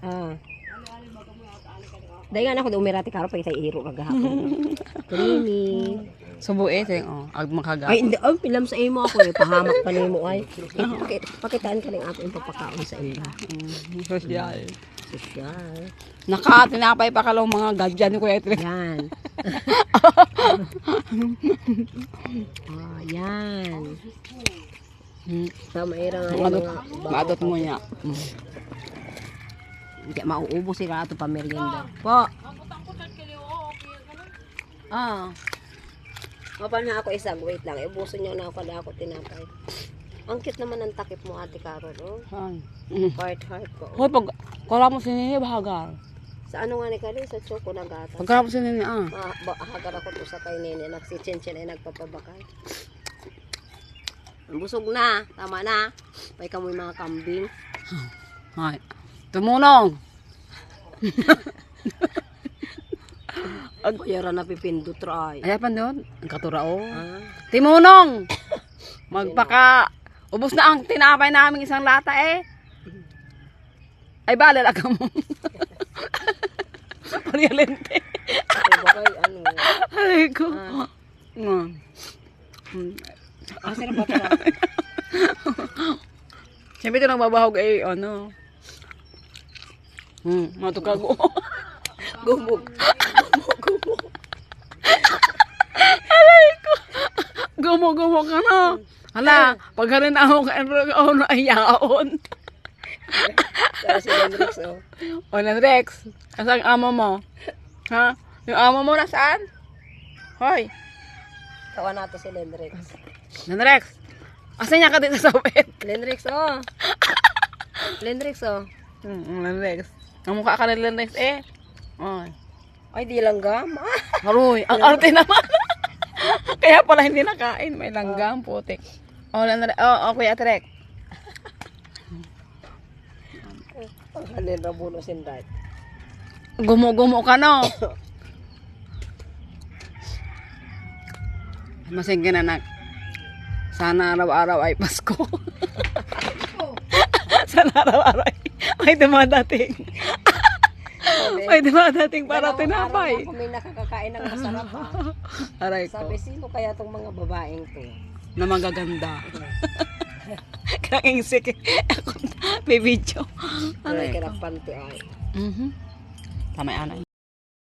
Ah. Dahil nga na ako umirati karo pa sa iro kagahapon. Creamy. Subo eh, ting, oh, ag makaga. Ay, hindi. Ay, pilam sa imo ako. Eh. Pahamak pa nimo ay. Pakit, pakitaan ka lang ato yung papakaon sa imo. Mm, Social. Sosyal. Naka, tinapay pa kalong mga gadyan ni Kuya Etrik. Yan. ah, yan. Mm. Sa mairang ano maadot mo niya. Mm. Hindi, mauubos sila ato pa merienda. Po. Ah. Mapan na ako isang, wait lang. Ibuso niyo na ako ako tinapay. Ang cute naman ng takip mo, ate Carol, oh. Saan? Mm. Heart, heart ko. Hoy, pag kala mo si Nini, bahagar. Sa ano nga ni Kali? Sa choco na gata. Pag kala mo si Nini, ah. Ah, ba, hagar ako to sa kay Nene. Nag si Chinchin ay nagpapabakay. Busog na. Tama na. Pay ka mo yung mga kambing. Ay. Tumunong. Ag yara na pipindo try. Ay, pa doon. Ang katurao. Ah, Timunong! Magpaka... Ubus na ang tinapay namin isang lata eh. Ay, balal ka mo. Parialente. ano? Ay ko. Ah. Mm. Mm. Ah, ba ito? Siyempre ito nang babahog eh, ano. Hmm, matukago. Gumog. Gumog. Gumo-gumo ka na. Hala, pag harin ako ka ako na ayaon. Para si Hendrix, oh. O na Rex, asan ang amo mo? Ha? Yung amo mo nasaan? Hoy, Tawa nato si Lendrix. Nanrex. Asan niya ka dito sa wet? Lendrix, oh. Lendrix, oh. Hmm, Nanrex. Ang mukha ka ng Nanrex eh. Ay. Ay, di lang gam. Ah. Haroy, ang arte naman. Kaya pala hindi nakain. May langgam, putik. Oh, Nanrex. Oh, oh, Kuya Trek. Ang halin na buno sindat. Gumo-gumo ka no. Masingin na nak. Sana araw-araw ay Pasko. Sana araw-araw ay, ay dumadating. Ay dumadating para tinapay. Kung may nakakakain ng masarap, ah. Aray ko. Sabi, sino kaya tong mga babaeng to? Na magaganda. Kang insik. May video. Aray ko. ng panty, ay. Mhm. Tama yan.